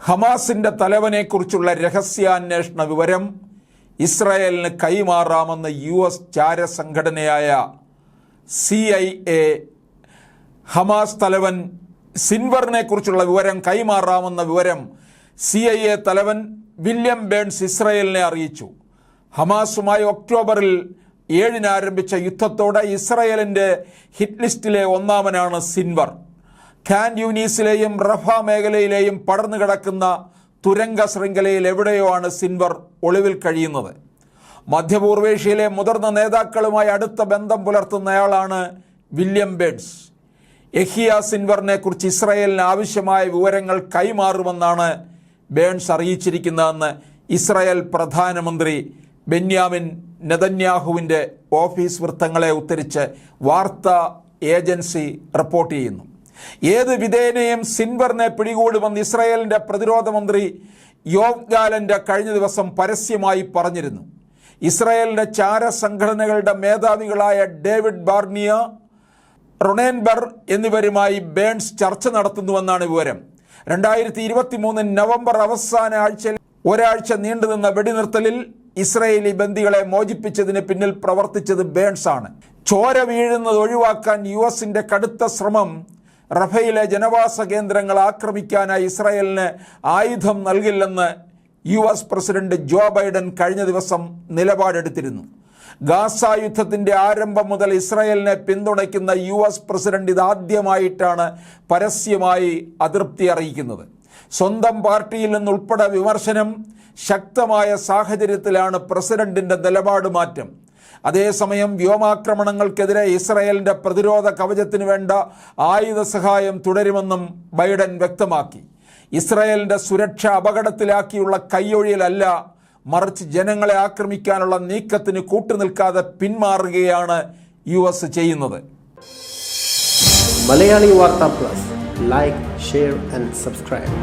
ഹമാസിന്റെ തലവനെക്കുറിച്ചുള്ള രഹസ്യാന്വേഷണ വിവരം ഇസ്രായേലിന് കൈമാറാമെന്ന് യു എസ് ചാരസംഘടനയായ സി ഐ എ ഹമാസ് തലവൻ സിൻവറിനെ കുറിച്ചുള്ള വിവരം കൈമാറാമെന്ന വിവരം സി ഐ എ തലവൻ വില്യം ബേൺസ് ഇസ്രായേലിനെ അറിയിച്ചു. ഹമാസുമായി ഒക്ടോബറിൽ ഏഴിന് ആരംഭിച്ച യുദ്ധത്തോടെ ഇസ്രായേലിന്റെ ഹിറ്റ് ലിസ്റ്റിലെ ഒന്നാമനാണ് സിൻവർ. ഖാൻ യൂനീസിലെയും റഫ മേഖലയിലെയും പടർന്നു കിടക്കുന്ന തുരങ്ക ശൃംഖലയിൽ എവിടെയോ ആണ് സിൻവർ ഒളിവിൽ കഴിയുന്നത്? മധ്യപൂർവേഷ്യയിലെ മുതിർന്ന നേതാക്കളുമായി അടുത്ത ബന്ധം പുലർത്തുന്നയാളാണ് വില്യം ബേഡ്സ്. എഹിയ സിൻവറിനെ കുറിച്ച് ഇസ്രായേലിന് ആവശ്യമായ വിവരങ്ങൾ കൈമാറുമെന്നാണ് ബേൺസ് അറിയിച്ചിരിക്കുന്നതെന്ന് ഇസ്രായേൽ പ്രധാനമന്ത്രി ബെന്യാമിൻ നെതന്യാഹുവിന്റെ ഓഫീസ് വൃത്തങ്ങളെ ഉദ്ധരിച്ച് വാർത്താ ഏജൻസി റിപ്പോർട്ട് ചെയ്യുന്നു. ഏത് വിധേനയും സിൻവറിനെ പിടികൂടുമെന്ന് ഇസ്രായേലിന്റെ പ്രതിരോധ മന്ത്രി യോഗാലന്റെ ഗാലന്റെ കഴിഞ്ഞ ദിവസം പരസ്യമായി പറഞ്ഞിരുന്നു. ഇസ്രായേലിന്റെ ചാര സംഘടനകളുടെ മേധാവികളായ ഡേവിഡ് ബാർണിയ റൊണേൻബർ എന്നിവരുമായി ബേൺസ് ചർച്ച നടത്തുന്നുവെന്നാണ് വിവരം. രണ്ടായിരത്തി ഇരുപത്തി മൂന്ന് നവംബർ അവസാന ആഴ്ചയിൽ ഒരാഴ്ച നീണ്ടുനിന്ന വെടിനിർത്തലിൽ ഇസ്രയേലി ബന്ദികളെ മോചിപ്പിച്ചതിന് പിന്നിൽ പ്രവർത്തിച്ചത് ബേൺസ് ആണ് ചോര വീഴുന്നത് ഒഴിവാക്കാൻ യു എസിന്റെ കടുത്ത ശ്രമം റഫയിലെ ജനവാസ കേന്ദ്രങ്ങൾ ആക്രമിക്കാനായി ഇസ്രായേലിന് ആയുധം നൽകില്ലെന്ന് U S president Joe Biden കഴിഞ്ഞ ദിവസം നിലപാടെടുത്തിരുന്നു. ഗാസ യുദ്ധത്തിന്റെ ആരംഭം മുതൽ ഇസ്രായേലിനെ പിന്തുണയ്ക്കുന്ന യു എസ് പ്രസിഡന്റ് ഇതാദ്യമായിട്ടാണ് പരസ്യമായി അതൃപ്തി അറിയിക്കുന്നത്. സ്വന്തം പാർട്ടിയിൽ നിന്നുൾപ്പെടെ വിമർശനം ശക്തമായ സാഹചര്യത്തിലാണ് പ്രസിഡന്റിന്റെ നിലപാട് മാറ്റം. അതേസമയം വ്യോമാക്രമണങ്ങൾക്കെതിരെ ഇസ്രായേലിന്റെ പ്രതിരോധ കവചത്തിന് വേണ്ട ആയുധ സഹായം തുടരുമെന്നും ബൈഡൻ വ്യക്തമാക്കി. ഇസ്രായേലിന്റെ സുരക്ഷ അപകടത്തിലാക്കിയുള്ള കൈയൊഴിയലല്ല മറിച്ച് ജനങ്ങളെ ആക്രമിക്കാനുള്ള നീക്കത്തിന് കൂട്ടുനിൽക്കാതെ പിന്മാറുകയാണ് യു എസ് ചെയ്യുന്നത്. Malayali Vartha plus. Like share and subscribe.